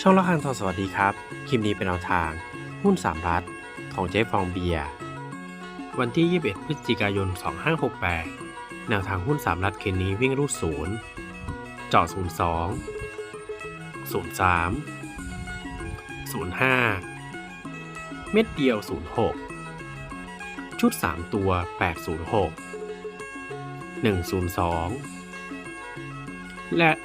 ช่องละคังทองสวัสดีครับ คลิปนี้เป็นแนวทาง หุ้น3รัฐของเจ๊ฟองเบียร์ วันที่ 21 พฤศจิกายน 2568 แนวทางหุ้น3รัฐเคนนี้วิ่งรูดศูนย์จาะ02 03 05 เม็ดเดียว 06 ชุด 3 ตัว 806 102 และ 095